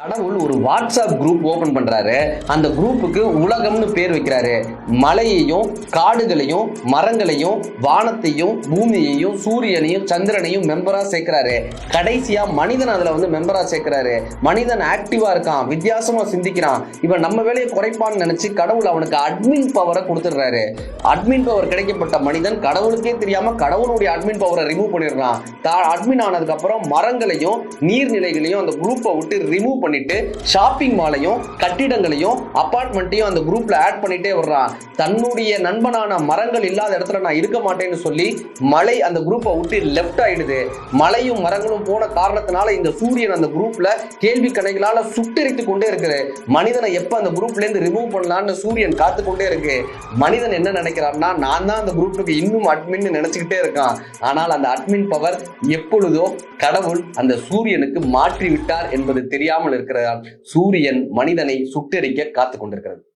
கடவுள் ஒரு WhatsApp group open பண்றாரு. அந்த குரூப்புக்கு உலகம்னு பேர் வைக்கிறாரு. மலையையும் காடுகளையும் மரங்களையும் வானத்தையும் பூமியையும் சூரியனையும் சந்திரனையும் மெம்பரா சேர்க்கிறாரு. கடைசியா மனிதன் அதுல வந்து மெம்பரா சேர்க்கிறாரு. மனிதன் ஆக்டிவா இருக்கான் வித்தியாசமா சிந்திக்கிறான். இவன் நம்ம வேலையை குறைப்பான்னு நினைச்சு கடவுள் அவனுக்கு அட்மின் பவரை கொடுத்துடுறாரு. அட்மின் பவர் கிடைக்கப்பட்ட மனிதன் கடவுளுக்கே தெரியாம கடவுளுடைய அட்மின் பவரை ரிமூவ் பண்ணிடுறான். அட்மின் ஆனதுக்கு அப்புறம் மரங்களையும் நீர்நிலைகளையும் அந்த குரூப்பை விட்டு ரிமூவ் பண்ணிட்டு ஷாப்பிங் மாலையும் கட்டிடங்களையும் அபார்ட்மெண்ட்டையும் அந்த குரூப்ல ஆட் பண்ணிட்டே வர்றான் தன்னுடைய நண்பனான மரங்கள் இல்லாத இடத்துல நான் இருக்க மாட்டேன்னு சொல்லி மலை அந்த குரூப்பை விட்டு லெஃப்ட் ஆயிடுது. மலையும் மரங்களும் போன காரணத்தினால இந்த சூரியன் அந்த குரூப்ல கேள்வி கணைகளால சுட்டரித்து கொண்டே இருக்குது. மனிதனை எப்ப அந்த குரூப்ல இருந்து ரிமூவ் பண்ணலாம்னு சூரியன் காத்து கொண்டே இருக்கு. மனிதன் என்ன நினைக்கிறான்னா நான் தான் அந்த குரூப்புக்கு இன்னும் அட்மின் நினைச்சுக்கிட்டே இருக்கான். ஆனால் அந்த அட்மின் பவர் எப்பொழுதோ கடவுள் அந்த சூரியனுக்கு மாற்றி விட்டார் என்பது தெரியாமல் இருக்கிறதால் சூரியன் மனிதனை சுட்டெரிக்க காத்து கொண்டிருக்கிறது.